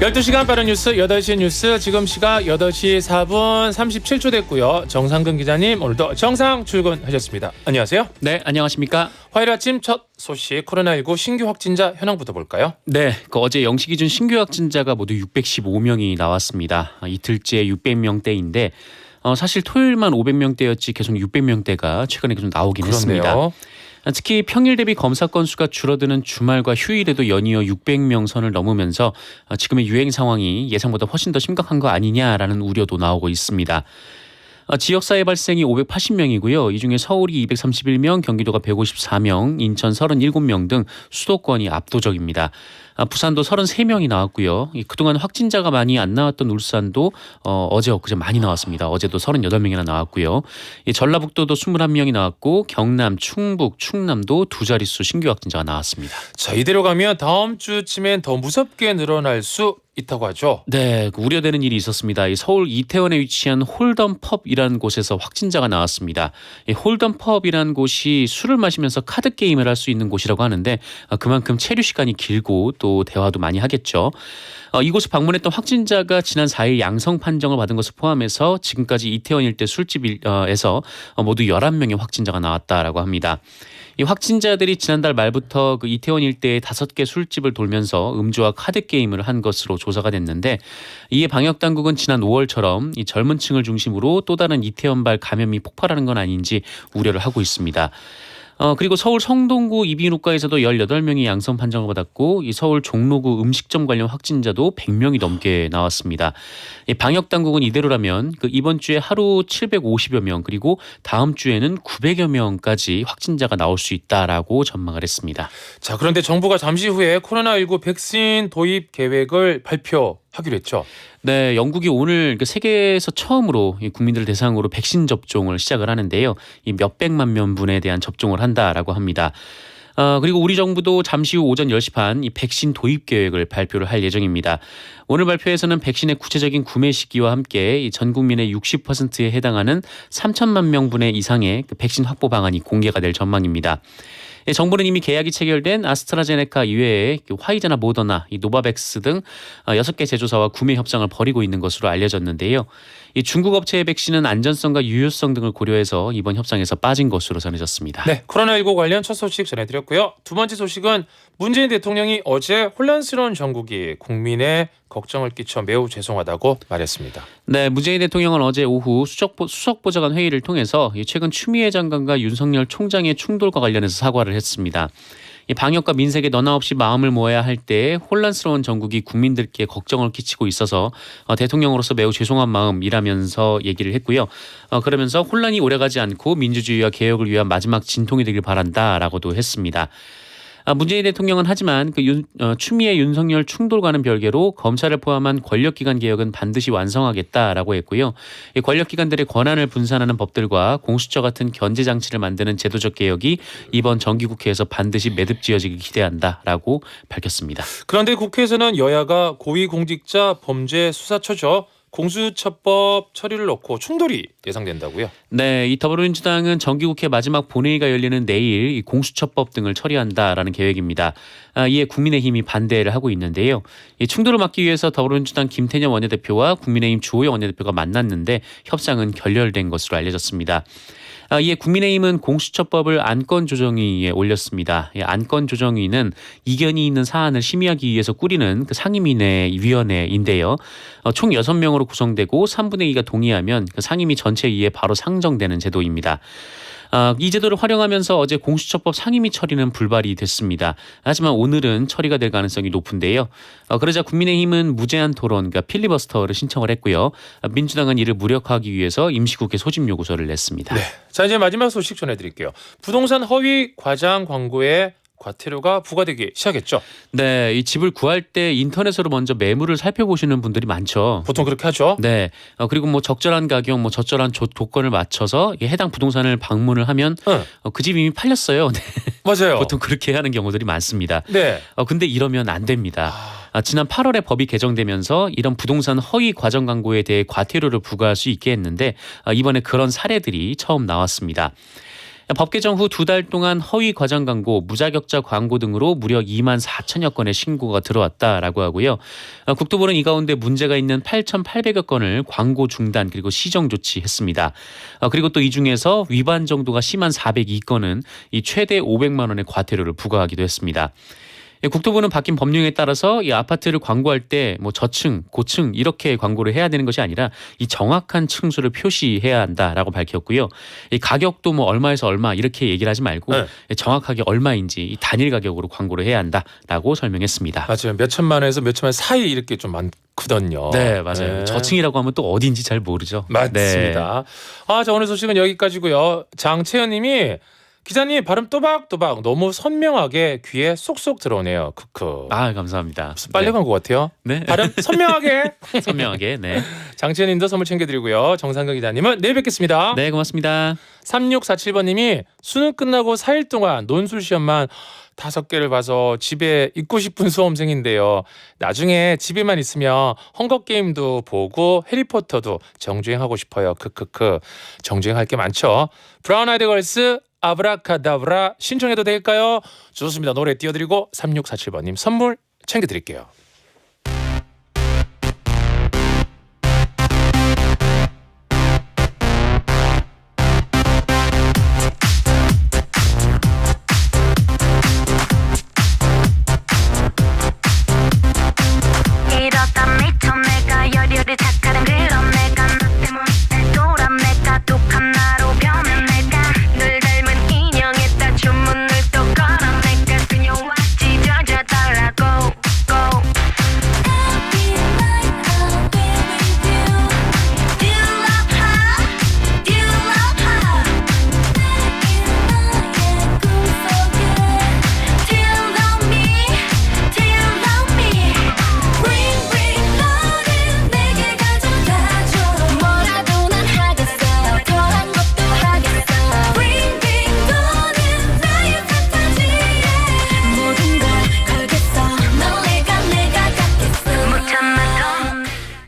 12시간 빠른 뉴스 8시 뉴스 지금 시각 8시 4분 37초 됐고요. 정상근 기자님 오늘도 정상 출근하셨습니다. 안녕하세요. 네, 안녕하십니까? 화요일 아침 첫 소식 코로나19 신규 확진자 현황부터 볼까요? 네, 그 어제 영시 기준 신규 확진자가 모두 615명이 나왔습니다. 아, 이틀째 600명대인데 어, 사실 토요일만 500명대였지 계속 600명대가 최근에 좀 나오긴 했습니다. 그렇네요. 아, 특히 평일 대비 검사 건수가 줄어드는 주말과 휴일에도 연이어 600명 선을 넘으면서 아, 지금의 유행 상황이 예상보다 훨씬 더 심각한 거 아니냐라는 우려도 나오고 있습니다. 어, 지역사회 발생이 580명이고요. 이 중에 서울이 231명, 경기도가 154명, 인천 37명 등 수도권이 압도적입니다. 아, 부산도 33명이 나왔고요. 이 그동안 확진자가 많이 안 나왔던 울산도 어, 어제 엊그제 많이 나왔습니다. 어제도 38명이나 나왔고요. 이 전라북도도 21명이 나왔고 경남, 충북, 충남도 두 자릿수 신규 확진자가 나왔습니다. 자 이대로 가면 다음 주쯤엔 더 무섭게 늘어날 수 있다고 하죠. 네, 그 우려되는 일이 있었습니다. 이 서울 이태원에 위치한 홀덤 펍이라는 곳에서 확진자가 나왔습니다. 이 홀덤 펍이라는 곳이 술을 마시면서 카드 게임을 할 수 있는 곳이라고 하는데 아, 그만큼 체류 시간이 길고 또 대화도 많이 하겠죠. 어, 이곳을 방문했던 확진자가 지난 4일 양성 판정을 받은 것을 포함해서 지금까지 이태원 일대 술집에서 어, 모두 11명의 확진자가 나왔다라고 합니다. 이 확진자들이 지난달 말부터 그 이태원 일대의 다섯 개 술집을 돌면서 음주와 카드 게임을 한 것으로 조사가 됐는데 이에 방역 당국은 지난 5월처럼 이 젊은 층을 중심으로 또 다른 이태원발 감염이 폭발하는 건 아닌지 우려를 하고 있습니다. 어, 그리고 서울 성동구 이비인후과에서도 18명이 양성 판정을 받았고 이 서울 종로구 음식점 관련 확진자도 100명이 넘게 나왔습니다. 이 방역 당국은 이대로라면 그 이번 주에 하루 750여 명 그리고 다음 주에는 900여 명까지 확진자가 나올 수 있다라고 전망을 했습니다. 자 그런데 정부가 잠시 후에 코로나19 백신 도입 계획을 발표 하기로 했죠. 네, 영국이 오늘 그 세계에서 처음으로 이 국민들 대상으로 백신 접종을 시작을 하는데요. 이 몇백만 명분에 대한 접종을 한다라고 합니다. 어, 그리고 우리 정부도 잠시 후 오전 10시 반 이 백신 도입 계획을 발표를 할 예정입니다. 오늘 발표에서는 백신의 구체적인 구매 시기와 함께 이전 국민의 60%에 해당하는 3천만 명분의 이상의 그 백신 확보 방안이 공개가 될 전망입니다. 예, 정부는 이미 계약이 체결된 아스트라제네카 이외에 그 화이자나 모더나, 이 노바백스 등 어, 여섯 개 제조사와 구매 협상을 벌이고 있는 것으로 알려졌는데요. 이 중국 업체의 백신은 안전성과 유효성 등을 고려해서 이번 협상에서 빠진 것으로 전해졌습니다. 네, 코로나19 관련 첫 소식 전해드렸고요. 두 번째 소식은 문재인 대통령이 어제 혼란스러운 전국이 국민의 걱정을 끼쳐 매우 죄송하다고 말했습니다. 네, 문재인 대통령은 어제 오후 수석, 수석 보좌관 회의를 통해서 이 최근 추미애 장관과 윤석열 총장의 충돌과 관련해서 사과를 했습니다. 이 방역과 민생에 너나 없이 마음을 모아야 할때 혼란스러운 전국이 국민들께 걱정을 끼치고 있어서 어, 대통령으로서 매우 죄송한 마음이라면서 얘기를 했고요. 어, 그러면서 혼란이 오래가지 않고 민주주의와 개혁을 위한 마지막 진통이 되길 바란다라고도 했습니다. 아, 문재인 대통령은 하지만 그 윤, 어, 추미애 윤석열 충돌과는 별개로 검찰을 포함한 권력기관 개혁은 반드시 완성하겠다라고 했고요. 이 권력기관들의 권한을 분산하는 법들과 공수처 같은 견제 장치를 만드는 제도적 개혁이 이번 정기국회에서 반드시 매듭지어지길 기대한다라고 밝혔습니다. 그런데 국회에서는 여야가 고위공직자 범죄 수사처죠. 공수처법 처리를 놓고 충돌이 예상된다고요. 네, 이 더불어민주당은 정기국회 마지막 본회의가 열리는 내일 이 공수처법 등을 처리한다라는 계획입니다. 아, 이에 국민의힘이 반대를 하고 있는데요. 이 충돌을 막기 위해서 더불어민주당 김태년 원내대표와 국민의힘 주호영 원내대표가 만났는데 협상은 결렬된 것으로 알려졌습니다. 아, 이에 국민의힘은 공수처법을 안건 조정위에 올렸습니다. 이 안건 조정위는 이견이 있는 사안을 심의하기 위해서 꾸리는 그 상임위내 위원회인데요. 어, 총 6명으로 구성되고 3분의 2가 동의하면 그 상임위 전체위에 바로 상정되는 제도입니다. 아, 이 제도를 활용하면서 어제 공수처법 상임위 처리는 불발이 됐습니다. 하지만 오늘은 처리가 될 가능성이 높은데요. 어, 그러자 국민의힘은 무제한 토론, 그러니까 필리버스터를 신청을 했고요. 아, 민주당은 이를 무력화하기 위해서 임시국회 소집 요구서를 냈습니다. 네. 자 이제 마지막 소식 전해드릴게요. 부동산 허위 과장 광고에 과태료가 부과되기 시작했죠. 네, 이 집을 구할 때 인터넷으로 먼저 매물을 살펴보시는 분들이 많죠. 보통 그렇게 하죠. 네, 어, 그리고 뭐 적절한 가격, 뭐 적절한 조, 조건을 맞춰서 이 해당 부동산을 방문을 하면 응, 어, 그집 이미 팔렸어요. 네, 맞아요. 보통 그렇게 하는 경우들이 많습니다. 네. 어, 근데 이러면 안 됩니다. 아, 지난 8월에 법이 개정되면서 이런 부동산 허위 과정 광고에 대해 과태료를 부과할 수 있게 했는데 아, 이번에 그런 사례들이 처음 나왔습니다. 법 개정 후 두 달 동안 허위 과장 광고, 무자격자 광고 등으로 무려 2만 4천여 건의 신고가 들어왔다라고 하고요. 어, 국토부는 이 가운데 문제가 있는 8,800여 건을 광고 중단 그리고 시정 조치했습니다. 어, 그리고 또 이 중에서 위반 정도가 심한 402건은 이 최대 500만 원의 과태료를 부과하기도 했습니다. 예, 국토부는 바뀐 법령에 따라서 이 아파트를 광고할 때 뭐 저층, 고층 이렇게 광고를 해야 되는 것이 아니라 이 정확한 층수를 표시해야 한다라고 밝혔고요. 이 가격도 뭐 얼마에서 얼마 이렇게 얘기를 하지 말고 네. 정확하게 얼마인지 이 단일 가격으로 광고를 해야 한다라고 설명했습니다. 맞아요. 몇 천만 원에서 몇 천만 사이 이렇게 좀 많 거든요. 네, 맞아요. 네. 저층이라고 하면 또 어딘지 잘 모르죠. 네. 맞습니다. 아, 자 오늘 소식은 여기까지고요. 장채연 님이 기자님 발음 또박또박 너무 선명하게 귀에 쏙쏙 들어오네요. 크크. 아, 감사합니다. 무슨 빨래 광고 같아요. 네. 네. 발음 선명하게. 선명하게. 네. 장채연님도 선물 챙겨드리고요. 정상근 기자님은 내일 뵙겠습니다. 네, 고맙습니다. 3647번님이 수능 끝나고 4일 동안 논술 시험만 다섯 개를 봐서 집에 있고 싶은 수험생인데요. 나중에 집에만 있으면 헝거 게임도 보고 해리포터도 정주행하고 싶어요. 크크크. 정주행할 게 많죠. 브라운 아이드 걸스 아브라카다브라 신청해도 될까요? 좋습니다. 노래 띄워드리고 3647번님 선물 챙겨드릴게요.